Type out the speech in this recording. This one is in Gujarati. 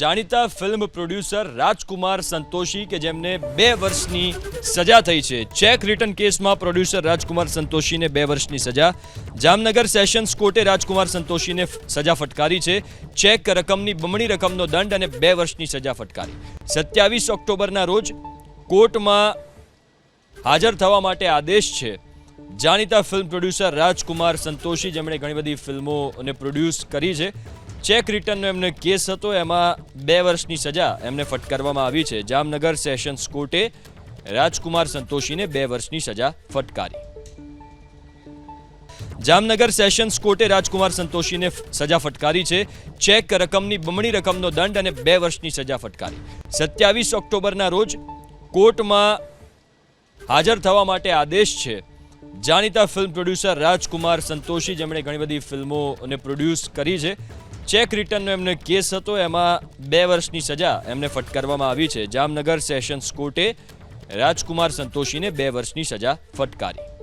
જાણીતા ફિલ્મ પ્રોડ્યુસર રાજકુમાર સંતોષી કે જેમને બે વર્ષની સજા થઈ છે. ચેક રિટર્ન કેસમાં પ્રોડ્યુસર રાજકુમાર સંતોષીને બે વર્ષની સજા. જામનગર સેશન્સ કોર્ટે રાજકુમાર સંતોષીને સજા ફટકારી છે. ચેક રકમની બમણી રકમનો દંડ અને બે વર્ષની સજા ફટકારી. સત્યાવીસ ઓક્ટોબરના રોજ કોર્ટમાં હાજર થવા માટે આદેશ છે. જાણીતા ફિલ્મ પ્રોડ્યુસર રાજકુમાર સંતોષી, જેમણે ઘણી બધી ફિલ્મોને પ્રોડ્યુસ કરી છે. ચેક રિટર્નનો એમને કેસ હતો. એમાં બે વર્ષની સજા એમને ફટકારવામાં આવી છે. જામનગર સેશન્સ કોર્ટે રાજકુમાર સંતોષીને બે વર્ષની સજા ફટકારી. જામનગર સેશન્સ કોર્ટે રાજકુમાર સંતોષીને સજા ફટકારી છે. ચેક રકમની બમણી રકમનો દંડ અને બે વર્ષની સજા ફટકારી. સત્યાવીસ ઓક્ટોબરના રોજ કોર્ટમાં હાજર થવા માટે આદેશ છે. જાણીતા ફિલ્મ પ્રોડ્યુસર રાજકુમાર સંતોષી, જેમણે ઘણી બધી ફિલ્મોને પ્રોડ્યુસ કરી છે. ચેક રિટર્નનો એમને કેસ હતો. એમાં બે વર્ષની સજા એમને ફટકારવામાં આવી છે. જામનગર સેશન્સ કોર્ટે રાજકુમાર સંતોષીને બે વર્ષની સજા ફટકારી.